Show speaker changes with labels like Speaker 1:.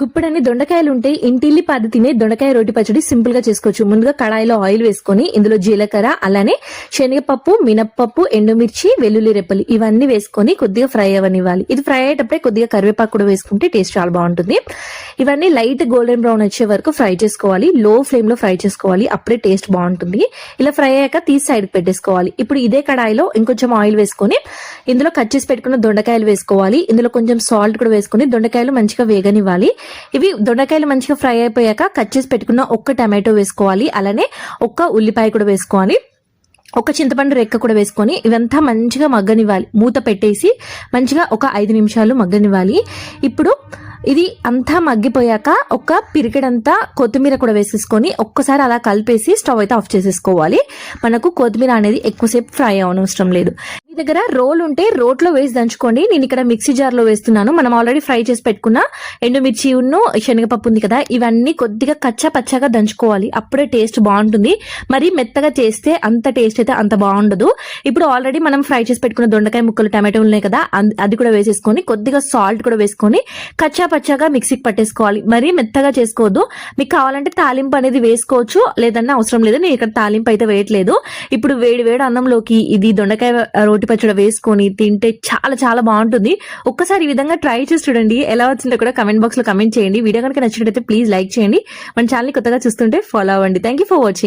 Speaker 1: గుప్పడని దొండకాయలు ఉంటే ఇంటిల్లి పాది తినే దొండకాయ రోటి పచ్చడి సింపుల్గా చేసుకోవచ్చు. ముందుగా కడాయిలో ఆయిల్ వేసుకొని ఇందులో జీలకర్ర అలానే శనగపప్పు మినప్పప్పు ఎండుమిర్చి వెల్లుల్లి రెప్పలు ఇవన్నీ వేసుకొని కొద్దిగా ఫ్రై అవ్వనివ్వాలి ఇది ఫ్రై అయ్యేటప్పుడే కొద్దిగా కరివేపాకు కూడా వేసుకుంటే టేస్ట్ చాలా బాగుంటుంది. ఇవన్నీ లైట్ గోల్డెన్ బ్రౌన్ వచ్చే వరకు ఫ్రై చేసుకోవాలి. లో ఫ్లేమ్లో ఫ్రై చేసుకోవాలి. అప్పుడే టేస్ట్ బాగుంటుంది. ఇలా ఫ్రై అయ్యాక తీసి సైడ్ పెట్టేసుకోవాలి. ఇప్పుడు ఇదే కడాయిలో ఇంకొంచెం ఆయిల్ వేసుకొని ఇందులో కట్ చేసి పెట్టుకున్న దొండకాయలు వేసుకోవాలి. ఇందులో కొంచెం సాల్ట్ కూడా వేసుకొని దొండకాయలు మంచిగా వేగనివ్వాలి. ఇవి దొండకాయలు మంచిగా ఫ్రై అయిపోయాక కట్ చేసి పెట్టుకున్న ఒక్క టమాటో వేసుకోవాలి. అలానే ఒక్క ఉల్లిపాయ కూడా వేసుకోవాలి. ఒక చింతపండు రెక్క కూడా వేసుకొని ఇవంతా మంచిగా మగ్గనివ్వాలి. మూత పెట్టేసి మంచిగా ఒక ఐదు నిమిషాలు మగ్గనివ్వాలి. ఇప్పుడు ఇది అంతా మగ్గిపోయాక ఒక పిరికెడంతా కొత్తిమీర కూడా వేసేసుకొని ఒక్కసారి అలా కలిపేసి స్టవ్ అయితే ఆఫ్ చేసేసుకోవాలి. మనకు కొత్తిమీర అనేది ఎక్కువసేపు ఫ్రై అవనవసరం లేదు. మీ దగ్గర రోల్ ఉంటే రోట్లో వేసి దంచుకోండి. నేను ఇక్కడ మిక్సీ జార్లో వేస్తున్నాను. మనం ఆల్రెడీ ఫ్రై చేసి పెట్టుకున్న ఎండుమిర్చి ఉన్ను శనగపప్పు ఉంది కదా ఇవన్నీ కొద్దిగా కచ్చా పచ్చగా దంచుకోవాలి. అప్పుడే టేస్ట్ బాగుంటుంది. మరి మెత్తగా చేస్తే అంత టేస్ట్ అయితే అంత బాగుండదు. ఇప్పుడు ఆల్రెడీ మనం ఫ్రై చేసి పెట్టుకున్న దొండకాయ ముక్కలు టమాటో ఉన్నాయి కదా అది కూడా వేసేసుకొని కొద్దిగా సాల్ట్ కూడా వేసుకొని కచ్చా పచ్చగా మిక్సీకి పట్టేసుకోవాలి. మరీ మెత్తగా చేసుకోవద్దు. మీకు కావాలంటే తాలింపు అనేది వేసుకోవచ్చు. లేదన్నా అవసరం లేదు. నేను ఇక్కడ తాలింపు అయితే వేయట్లేదు. ఇప్పుడు వేడి వేడి అన్నంలోకి ఇది దొండకాయ రోటి పచ్చడి వేసుకొని తింటే చాలా చాలా బాగుంటుంది. ఒక్కసారి ఈ విధంగా ట్రై చేసి చూడండి. ఎలా వచ్చిందో కూడా కమెంట్ బాక్స్లో కమెంట్ చేయండి. వీడియో కనుక నచ్చినట్టయితే ప్లీజ్ లైక్ చేయండి. మన ఛానల్ కొత్తగా చూస్తుంటే ఫాలో అవ్వండి. Thank you for watching